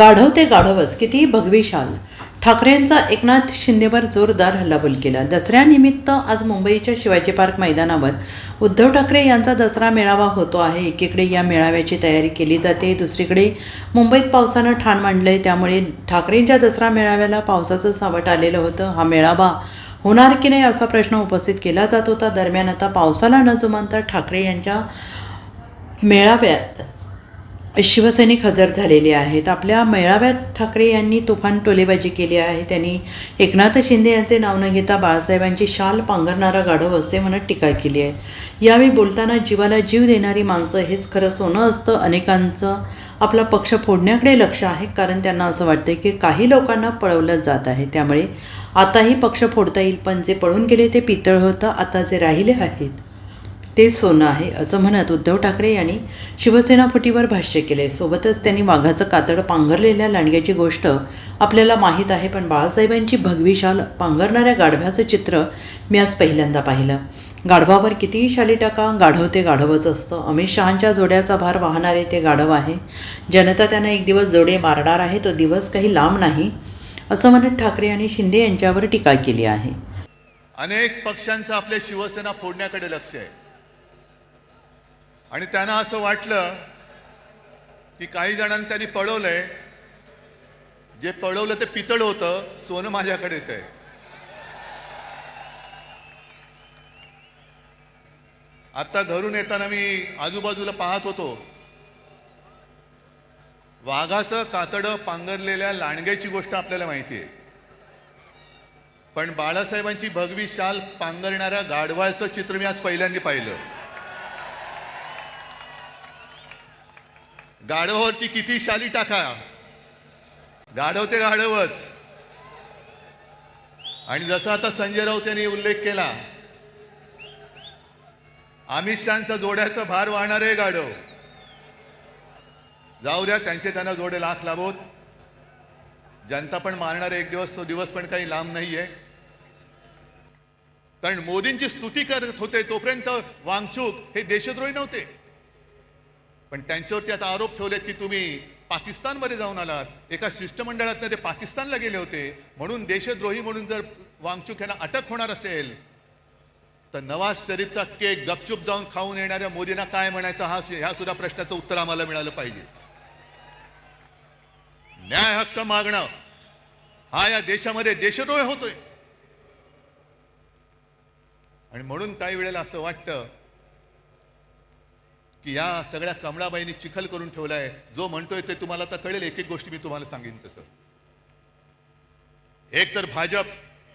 गाढव ते गाढवच कितीही भगवी शाल ठाकरेंचा एकनाथ शिंदेवर जोरदार हल्लाबोल केला. दसऱ्यानिमित्त आज मुंबईच्या शिवाजी पार्क मैदानावर उद्धव ठाकरे यांचा दसरा मेळावा होतो आहे. एकीकडे या मेळाव्याची तयारी केली जाते दुसरीकडे मुंबईत पावसानं ठाण मांडलंय. त्यामुळे ठाकरेंच्या दसरा मेळाव्याला पावसाचं सावट आलेलं होतं. हा मेळावा होणार की नाही असा प्रश्न उपस्थित केला जात होता. दरम्यान आता पावसाला न जुमानता ठाकरे यांच्या मेळाव्यात शिवसैनिक हजर झालेले आहेत. आपल्या मेळाव्यात ठाकरे यांनी तुफान टोलेबाजी केली आहे. त्यांनी एकनाथ शिंदे यांचे नाव न घेता बाळासाहेबांची शाल पांघरणारा गाढव असे म्हणत टीका केली आहे. यावेळी बोलताना जीवाला जीव देणारी माणसं हेच खरं सोनं असतं. अनेकांचं आपला पक्ष फोडण्याकडे लक्ष आहे. कारण त्यांना असं वाटतं की काही लोकांना पळवलं जात आहे. त्यामुळे आताही पक्ष फोडता येईल पण जे पळून गेले ते पितळ होतं. आता जे राहिले आहेत ते सोनं आहे असं म्हणत उद्धव ठाकरे यांनी शिवसेना फुटीवर भाष्य केले सोबतच त्यांनी वाघाचं कातड पांघरलेल्या लांडग्याची गोष्ट आपल्याला माहीत आहे पण बाळासाहेबांची भगवी शाल पांघरणाऱ्या गाढव्याचं चित्र मी आज पहिल्यांदा पाहिलं. गाढवावर कितीही शाली टाका गाढव ते गाढवच असतं. अमित शहांच्या जोड्याचा भार वाहणारे ते गाढव आहे. जनता त्यांना एक दिवस जोडे मारणार आहे तो दिवस काही लांब नाही असं म्हणत ठाकरे आणि शिंदे यांच्यावर टीका केली आहे. अनेक पक्षांचं आपले शिवसेना फोडण्याकडे लक्ष आहे. आणि त्यांना असं वाटलं की काही जणांनी त्यांनी पळवलंय. जे पळवलं ते पितळ होतं सोनं माझ्याकडेच आहे. आता घरून येताना मी आजूबाजूला पाहत होतो. वाघाचं कातडं पांघरलेल्या लांडग्याची गोष्ट आपल्याला माहिती आहे. पण बाळासाहेबांची भगवी शाल पांघरणाऱ्या गाढवाळचं चित्र मी आज पहिल्यांदा पाहिलं. गाढवावरती किती शाली टाका. गाढव ते गाढवच. आणि जसं आता संजय राऊत यांनी उल्लेख केला अमित शहाचा जोड्याचा भार आहे गाढव. जाऊ द्या त्यांचे त्यांना जोडे लाख लाभोत. जनता पण मारणार एक दिवस तो दिवस पण काही लांब नाहीये. कारण मोदींची स्तुती करत होते तोपर्यंत वांगचूक हे देशद्रोही नव्हते. पण त्यांच्यावरती आता आरोप ठेवलेत की तुम्ही पाकिस्तानमध्ये जाऊन आलात. एका शिष्टमंडळातनं ते पाकिस्तानला गेले होते. म्हणून देशद्रोही म्हणून जर वांगचूक यांना अटक होणार असेल तर नवाज शरीफचा केक गपचूप जाऊन खाऊन येणाऱ्या मोदींना काय म्हणायचं हा ह्या सुद्धा प्रश्नाचं उत्तर आम्हाला मिळालं पाहिजे. न्याय हक्क मागणं हा या देशामध्ये देशद्रोह होतोय. आणि म्हणून काही वेळेला असं वाटतं की या सगळ्या कमळाबाईंनी चिखल करून ठेवलाय. जो म्हणतोय ते तुम्हाला आता कळेल एक एक गोष्टी मी तुम्हाला सांगेन तसं. एक तर भाजप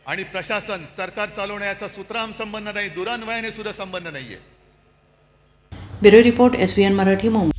आणि प्रशासन सरकार चालवण्याचा सुत्राम संबंध नाही दुरान्वयाने सुद्धा संबंध नाहीये. Bureau report S Marathi Mumbai.